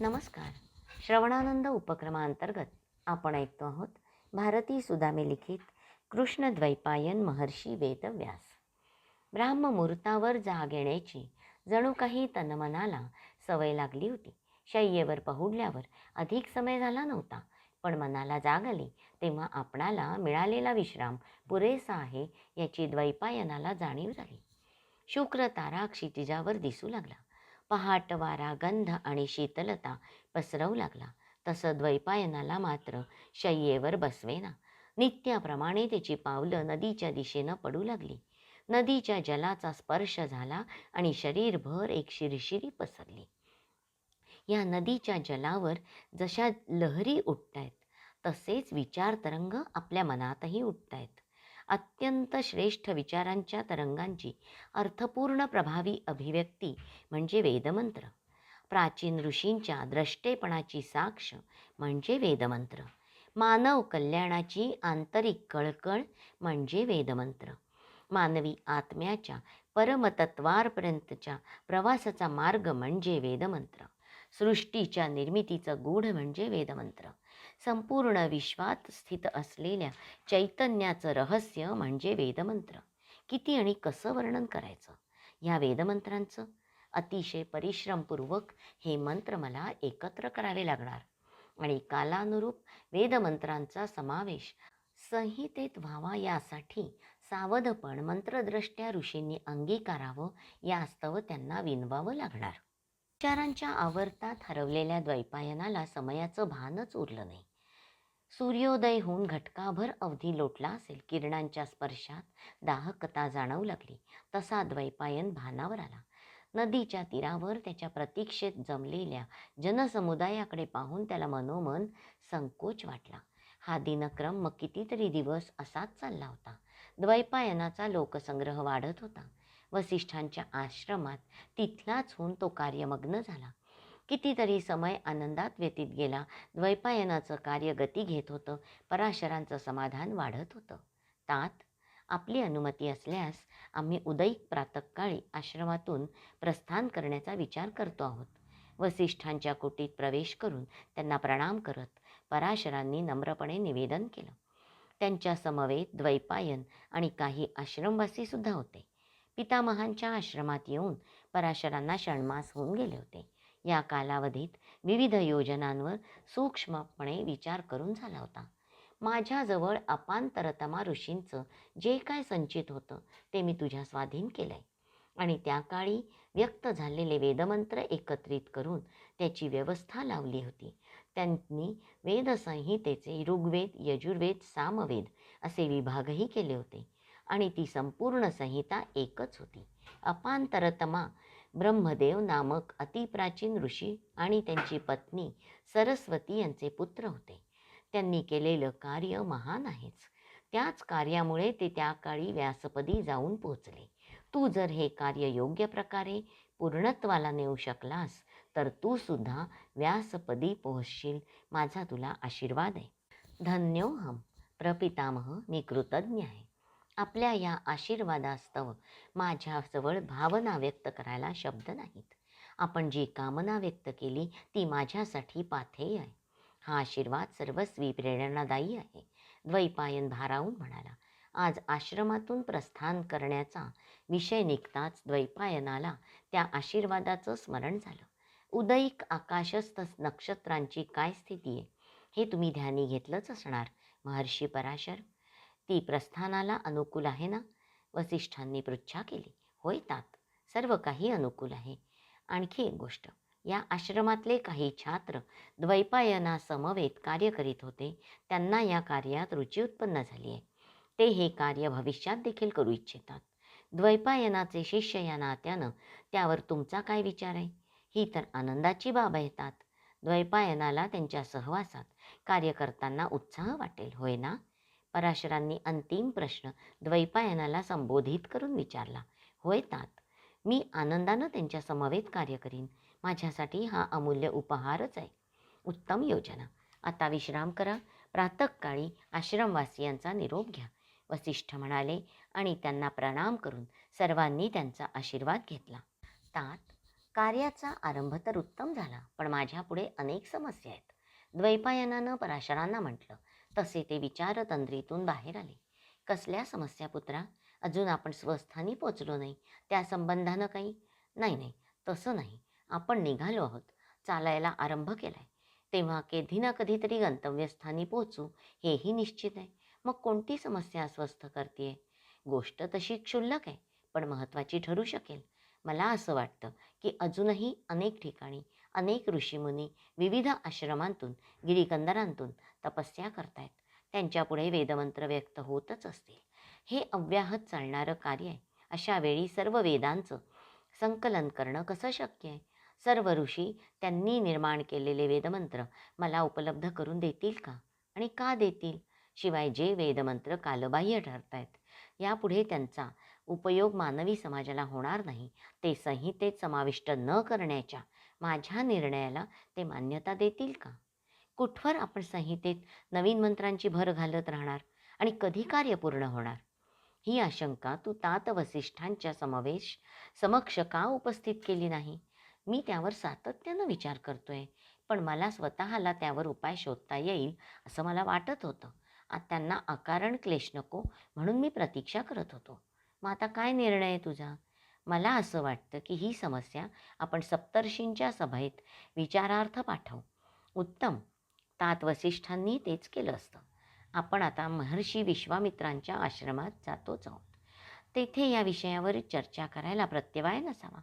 नमस्कार. श्रवणानंद उपक्रमांतर्गत आपण ऐकतो आहोत भारती सुदामे लिखित कृष्णद्वैपायन महर्षी वेदव्यास. ब्राह्ममुहूर्तावर जाग येण्याची जणू काही तनमनाला सवय लागली होती. शय्येवर पहुडल्यावर अधिक समय झाला नव्हता. पण मनाला जाग आली तेव्हा आपणाला मिळालेला विश्राम पुरेसा आहे याची द्वैपायनाला जाणीव झाली. शुक्र तारा क्षितिजावर दिसू लागला. पहाट वारा गंध आणि शीतलता पसरवू लागला. तसं द्वैपायनाला मात्र शय्येवर बसवेना. नित्याप्रमाणे त्याची पावलं नदीच्या दिशेनं पडू लागली. नदीच्या जलाचा स्पर्श झाला आणि शरीरभर एक शिरशिरी पसरली. या नदीच्या जलावर जशा लहरी उठतायत तसेच विचार तरंग आपल्या मनातही उठतायत. अत्यंत श्रेष्ठ विचारांच्या तरंगांची अर्थपूर्ण प्रभावी अभिव्यक्ती म्हणजे वेदमंत्र. प्राचीन ऋषींच्या द्रष्टेपणाची साक्ष म्हणजे वेदमंत्र. मानव कल्याणाची आंतरिक कळकळ म्हणजे वेदमंत्र. मानवी आत्म्याच्या परमतत्वारपर्यंतच्या प्रवासाचा मार्ग म्हणजे वेदमंत्र. सृष्टीच्या निर्मितीचं गूढ म्हणजे वेदमंत्र. संपूर्ण विश्वात स्थित असलेल्या चैतन्याचं रहस्य म्हणजे वेदमंत्र. किती आणि कसं वर्णन करायचं? ह्या वेदमंत्रांचं अतिशय परिश्रमपूर्वक हे मंत्र मला एकत्र करावे लागणार. आणि कालानुरूप वेदमंत्रांचा समावेश संहितेत व्हावा यासाठी सावधपण मंत्रदृष्ट्या ऋषींनी अंगीकारावं यास्तव त्यांना विनवावं लागणार. विचारांच्या आवर्तात हरवलेल्या द्वैपायनाला समयाचं भानच उरलं नाही. सूर्योदय होऊन घटकाभर अवधी लोटला असेल किरणांच्या स्पर्शात दाहकता जाणवू लागली तसा द्वैपायन भानावर आला. नदीच्या तीरावर त्याच्या प्रतीक्षेत जमलेल्या जनसमुदायाकडे पाहून त्याला मनोमन संकोच वाटला. हा दिनक्रम मग कितीतरी दिवस असाच चालला होता. द्वैपायनाचा लोकसंग्रह वाढत होता. वसिष्ठांच्या आश्रमात तिथलाच होऊन तो कार्यमग्न झाला. कितीतरी समय आनंदात व्यतीत गेला. द्वैपायनाचं कार्य गती घेत होतं. पराशरांचं समाधान वाढत होतं. तात आपली अनुमती असल्यास आम्ही उदयिक प्रातकाळी आश्रमातून प्रस्थान करण्याचा विचार करतो आहोत. वसिष्ठांच्या कुटीत प्रवेश करून त्यांना प्रणाम करत पराशरांनी नम्रपणे निवेदन केलं. त्यांच्या समवेत द्वैपायन आणि काही आश्रमवासीसुद्धा होते. पितामहांच्या आश्रमात येऊन पराशरांना षण्मास होऊन गेले होते. या कालावधीत विविध योजनांवर सूक्ष्मपणे विचार करून झाला होता. माझ्याजवळ अपांतरतमा ऋषींचं जे काय संचित होतं ते मी तुझ्या स्वाधीन केलं आहे आणि त्या काळी व्यक्त झालेले वेदमंत्र एकत्रित करून त्याची व्यवस्था लावली होती. त्यांनी वेदसंहितेचे ऋग्वेद यजुर्वेद सामवेद असे विभागही केले होते. आणि ती संपूर्ण संहिता एकच होती. अपांतरतमा ब्रह्मदेव नामक अतिप्राचीन ऋषी आणि त्यांची पत्नी सरस्वती यांचे पुत्र होते. त्यांनी केलेलं कार्य महान आहेच. त्याच कार्यामुळे ते त्या काळी व्यासपदी जाऊन पोचले तू जर हे कार्य योग्य प्रकारे पूर्णत्वाला नेऊ शकलास तर तू सुद्धा व्यासपदी पोहोचशील. माझा तुला आशीर्वाद आहे. धन्योहम प्रपितामह मी कृतज्ञ आहे. आपल्या या आशीर्वादास्तव माझ्याजवळ भावना व्यक्त करायला शब्द नाहीत. आपण जी कामना व्यक्त केली ती माझ्यासाठी पाथेय आहे. हा आशीर्वाद सर्वस्वी प्रेरणादायी आहे. द्वैपायन भारावून म्हणाला आज आश्रमातून प्रस्थान करण्याचा विषय निघताच द्वैपायनाला त्या आशीर्वादाचं स्मरण झालं. उदयिक आकाशस्थ नक्षत्रांची काय स्थिती आहे? हे तुम्ही ध्यानी घेतलंच असणार महर्षी पराशर. ती प्रस्थानाला अनुकूल आहे ना? वसिष्ठांनी पृच्छा केली. होय तात सर्व काही अनुकूल आहे. आणखी एक गोष्ट या आश्रमातले काही छात्र द्वैपायनासमवेत कार्य करीत होते. त्यांना या कार्यात रुची उत्पन्न झाली आहे. ते हे कार्य भविष्यात देखील करू इच्छितात. द्वैपायनाचे शिष्य या नात्यानं त्यावर तुमचा काय विचार आहे? ही तर आनंदाची बाब येतात द्वैपायनाला त्यांच्या सहवासात कार्य करताना उत्साह वाटेल होय ना? पराशरांनी अंतिम प्रश्न द्वैपायनाला संबोधित करून विचारला होय तात मी आनंदानं त्यांच्या समवेत कार्य करीन. माझ्यासाठी हा अमूल्य उपहारच आहे. उत्तम योजना. आता विश्राम करा. प्रातःकाळी आश्रमवासियांचा निरोप घ्या. वसिष्ठ म्हणाले आणि त्यांना प्रणाम करून सर्वांनी त्यांचा आशीर्वाद घेतला. तात कार्याचा आरंभ तर उत्तम झाला पण माझ्यापुढे अनेक समस्या आहेत. द्वैपायनानं पराशरांना म्हटलं तसे ते विचार तंद्रीतून बाहेर आले. कसल्या समस्या पुत्रा? अजून आपण स्वस्थानी पोचलो नाही. त्या संबंधानं काही? नाही नाही. तसं नाही. आपण निघालो आहोत. चालायला आरंभ केलाय. तेव्हा कधी ना कधीतरी गंतव्यस्थानी पोचू हेही निश्चित आहे. मग कोणती समस्या अस्वस्थ करते गोष्ट तशी क्षुल्लक आहे पण महत्त्वाची ठरू शकेल. मला असं वाटतं की अजूनही अनेक ठिकाणी अनेक ऋषीमुनी विविध आश्रमांतून गिरीकंदरांतून तपस्या करतायत. त्यांच्यापुढे वेदमंत्र व्यक्त होतच असतील हे अव्याहत चालणारं कार्य आहे. अशा वेळी सर्व वेदांचं संकलन करणं कसं शक्य आहे? सर्व ऋषी त्यांनी निर्माण केलेले वेदमंत्र मला उपलब्ध करून देतील का? आणि का देतील? शिवाय जे वेदमंत्र कालबाह्य ठरत आहेत यापुढे त्यांचा उपयोग मानवी समाजाला होणार नाही. ते संहितेत समाविष्ट न करण्याच्या माझ्या निर्णयाला ते मान्यता देतील का? कुठवर आपण संहितेत नवीन मंत्रांची भर घालत राहणार आणि कधी कार्य पूर्ण होणार? ही आशंका तू तात वसिष्ठांच्या समावेश समक्ष का उपस्थित केली नाही? मी त्यावर सातत्यानं विचार करतोय पण मला स्वतःला त्यावर उपाय शोधता येईल असं मला वाटत होतं. त्यांना अकारण क्लेश नको म्हणून मी प्रतीक्षा करत होतो. मग आता काय निर्णय आहे तुझा? मला असं वाटतं की ही समस्या आपण सप्तर्षींच्या सभेत विचारार्थ पाठवू. उत्तम. तात वसिष्ठांनी तेच केलं असतं. आपण आता महर्षी विश्वामित्रांच्या आश्रमात जातोच आहोत. तेथे या विषयावर चर्चा करायला प्रत्यवाय नसावा.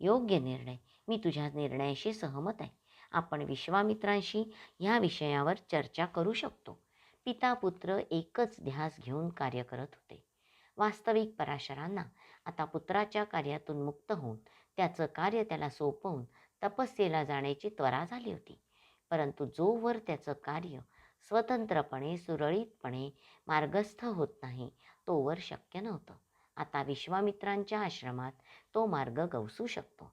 योग्य निर्णय. मी तुझ्या निर्णयाशी सहमत आहे. आपण विश्वामित्रांशी ह्या विषयावर चर्चा करू शकतो. पिता पुत्र एकच ध्यास घेऊन कार्य करत होते. वास्तविक पराशरांना आता पुत्राच्या कार्यातून मुक्त होऊन त्याचं कार्य त्याला सोपवून तपस्येला जाण्याची त्वरा झाली होती. परंतु जोवर त्याचं कार्य स्वतंत्रपणे सुरळीतपणे मार्गस्थ होत नाही तोवर शक्य नव्हतं. आता विश्वामित्रांच्या आश्रमात तो मार्ग गवसू शकतो.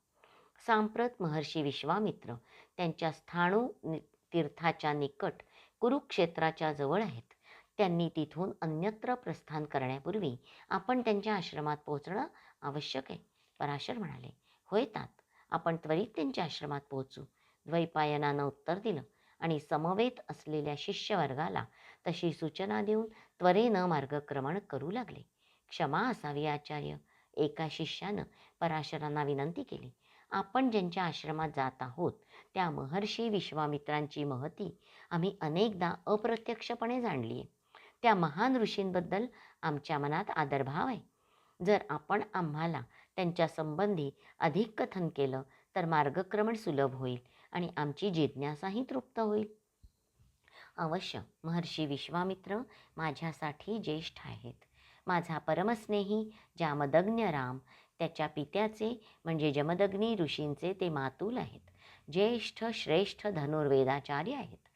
सांप्रत महर्षी विश्वामित्र त्यांच्या स्थाणू नि तीर्थाच्या निकट कुरुक्षेत्राच्या जवळ आहेत. त्यांनी तिथून अन्यत्र प्रस्थान करण्यापूर्वी आपण त्यांच्या आश्रमात पोहोचणं आवश्यक आहे. पराशर म्हणाले होय तात आपण त्वरित त्यांच्या आश्रमात पोहोचू. द्वैपायनानं उत्तर दिलं आणि समवेत असलेल्या शिष्यवर्गाला तशी सूचना देऊन त्वरेनं मार्गक्रमण करू लागले. क्षमा असावी आचार्य. एका शिष्यानं पराशरांना विनंती केली आपण ज्यांच्या आश्रमात जात आहोत त्या महर्षी विश्वामित्रांची महती आम्ही अनेकदा अप्रत्यक्षपणे जाणली आहे. त्या महान ऋषींबद्दल आमच्या मनात आदरभाव आहे. जर आपण आम्हाला त्यांच्या संबंधी अधिक कथन केलं तर मार्गक्रमण सुलभ होईल आणि आमची जिज्ञासाही तृप्त होईल. अवश्य महर्षी विश्वामित्र माझ्यासाठी ज्येष्ठ आहेत. माझा परमस्नेही जामदग्न राम त्याच्या पित्याचे म्हणजे जमदग्नी ऋषींचे ते मातुल आहेत. ज्येष्ठ श्रेष्ठ धनुर्वेदाचार्य आहेत.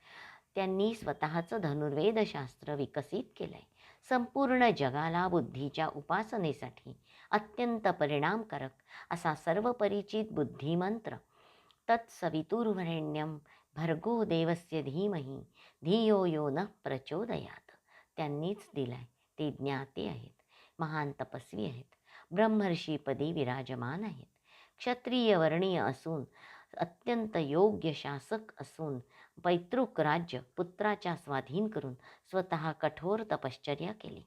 त्यांनी स्वतःचं धनुर्वेदशास्त्र विकसित केलं आहे संपूर्ण जगाला बुद्धीच्या उपासनेसाठी अत्यंत परिणामकारक असा सर्वपरिचित बुद्धिमंत्र. तत्सवितुर्वरेण्यम भर्गो देवस्य धीमही धियो यो न प्रचोदयात. त्यांनीच दिलाय ते ज्ञाते आहेत महान तपस्वी आहेत ब्रह्मर्षीपदी विराजमान आहेत. क्षत्रिय वर्णीय असून अत्यंत योग्य शासक असून पैतृक राज्य पुत्राच्या स्वाधीन करून स्वतः कठोर तपश्चर्या केली.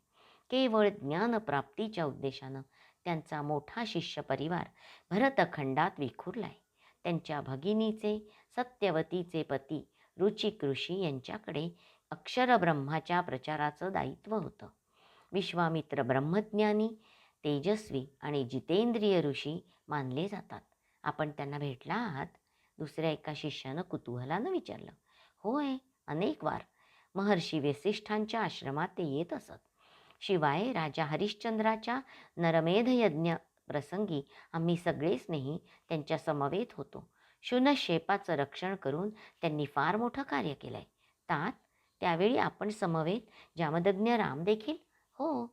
केवळ ज्ञानप्राप्तीच्या उद्देशानं त्यांचा मोठा शिष्य परिवार भरतखंडात विखुरलाय. त्यांच्या भगिनीचे सत्यवतीचे पती रुचिक ऋषी यांच्याकडे अक्षरब्रह्माच्या प्रचाराचं दायित्व होतं. विश्वामित्र ब्रह्मज्ञानी तेजस्वी आणि जितेंद्रिय ऋषी मानले जातात. आपण त्यांना भेटला आहात? दुसऱ्या एका शिष्यानं कुतूहलानं विचारलं होय अनेक वार. महर्षी वसिष्ठांच्या आश्रमात ते येत असत. शिवाय राजा हरिश्चंद्राच्या नरमेध यज्ञ प्रसंगी आम्ही सगळेच नाही त्यांच्या समवेत होतो. शुनशेपाचं रक्षण करून त्यांनी फार मोठं कार्य केलं आहे तात त्यावेळी आपण समवेत जामदग्न राम देखील? हो.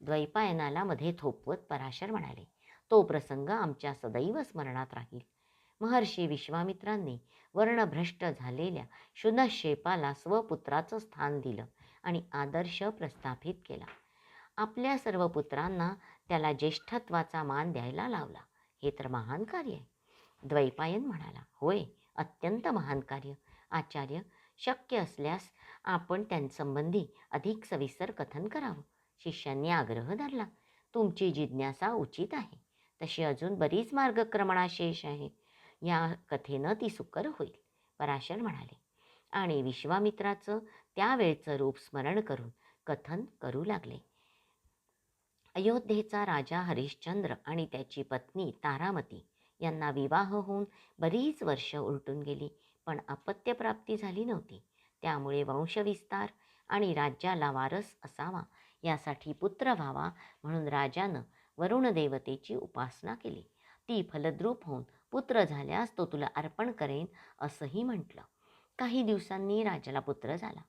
द्वैपायनाला मध्ये थोपवत पराशर म्हणाले. तो प्रसंग आमच्या सदैव स्मरणात राहील. महर्षी विश्वामित्रांनी वर्णभ्रष्ट झालेल्या शुनशेपाला स्वपुत्राचं स्थान दिलं आणि आदर्श प्रस्थापित केला. आपल्या सर्व पुत्रांना त्याला ज्येष्ठत्वाचा मान द्यायला लावला. हे तर महान कार्य आहे. द्वैपायन म्हणाला होय अत्यंत महान कार्य. आचार्य शक्य असल्यास आपण त्यांसंबंधी अधिक सविस्तर कथन करावं. शिष्यांनी आग्रह धरला तुमची जिज्ञासा उचित आहे. तशी अजून बरीच मार्गक्रमणा शेष आहे या कथेनं ती सुकर होईल. पराशर म्हणाले. आणि विश्वामित्राचं त्यावेळचं रूप स्मरण करून कथन करू लागले. अयोध्येचा राजा हरिश्चंद्र आणि त्याची पत्नी तारामती यांना विवाह होऊन बरीच वर्ष उलटून गेली पण अपत्यप्राप्ती झाली नव्हती. त्यामुळे वंशविस्तार आणि राज्याला वारस असावा यासाठी पुत्र व्हावा म्हणून राजानं वरुण देवतेची उपासना केली. ती फलद्रूप होऊन पुत्र झाल्यास तो तुला अर्पण करेन असंही म्हटलं. काही दिवसांनी राजाला पुत्र झाला.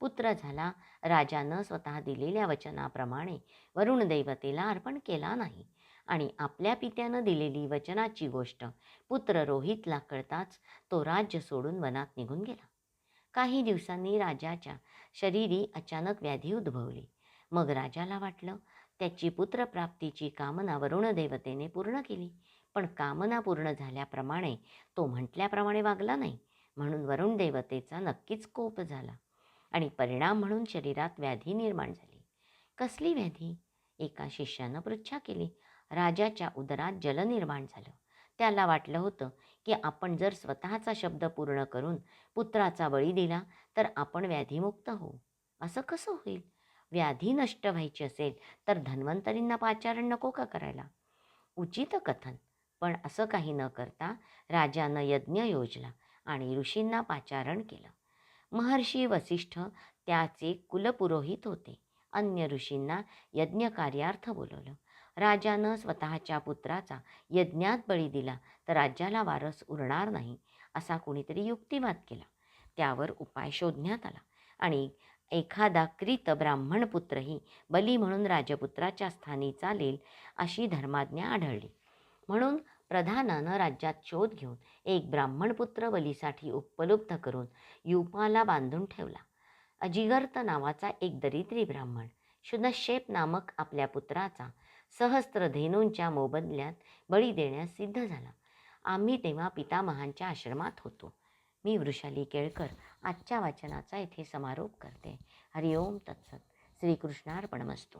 पुत्र झाला राजानं स्वतः दिलेल्या वचनाप्रमाणे वरुण देवतेला अर्पण केला नाही आणि आपल्या पित्यानं दिलेली वचनाची गोष्ट पुत्र रोहितला कळताच तो राज्य सोडून वनात निघून गेला. काही दिवसांनी राजाच्या शरीरी अचानक व्याधी उद्भवली. मग राजाला वाटलं त्याची पुत्रप्राप्तीची कामना वरुण देवतेने पूर्ण केली. पण कामना पूर्ण झाल्याप्रमाणे तो म्हटल्याप्रमाणे वागला नाही. म्हणून वरुण देवतेचा नक्कीच कोप झाला आणि परिणाम म्हणून शरीरात व्याधी निर्माण झाली. कसली व्याधी? एका शिष्यानं पृच्छा केली. राजाच्या उदरात जल निर्माण झालं. त्याला वाटलं होतं की आपण जर स्वतःचा शब्द पूर्ण करून पुत्राचा बळी दिला तर आपण व्याधीमुक्त होऊ. असं कसं होईल? व्याधी नष्ट व्हायची असेल तर धन्वंतरींना पाचारण नको का करायला? उचित कथन. पण असं काही न करता राजानं यज्ञ योजला आणि ऋषींना पाचारण केलं. महर्षी वसिष्ठ त्याचे कुलपुरोहित होते. अन्य ऋषींना यज्ञकार्यार्थ बोलवलं. राजानं स्वतःच्या पुत्राचा यज्ञात बळी दिला तर राज्याला वारस उरणार नाही असा कोणीतरी युक्तिवाद केला. त्यावर उपाय शोधण्यात आला आणि एखादा क्रीत ब्राह्मण पुत्रही बली म्हणून राजपुत्राच्या स्थानी चालेल अशी धर्माज्ञा आढळली. म्हणून प्रधानानं राज्यात शोध घेऊन एक ब्राह्मणपुत्र बलीसाठी उपलब्ध करून युपाला बांधून ठेवला. अजिगर्त नावाचा एक दरिद्री ब्राह्मण शुनशेप नामक आपल्या पुत्राचा सहस्त्र धेनूंच्या मोबदल्यात बळी देण्यास सिद्ध झाला. आम्ही तेव्हा पितामहांच्या आश्रमात होतो. मी वृषाली केळकर आजच्या वाचनाचा इथे समारोप करते. हरिओम तत्सत. श्रीकृष्णार्पणमस्तू.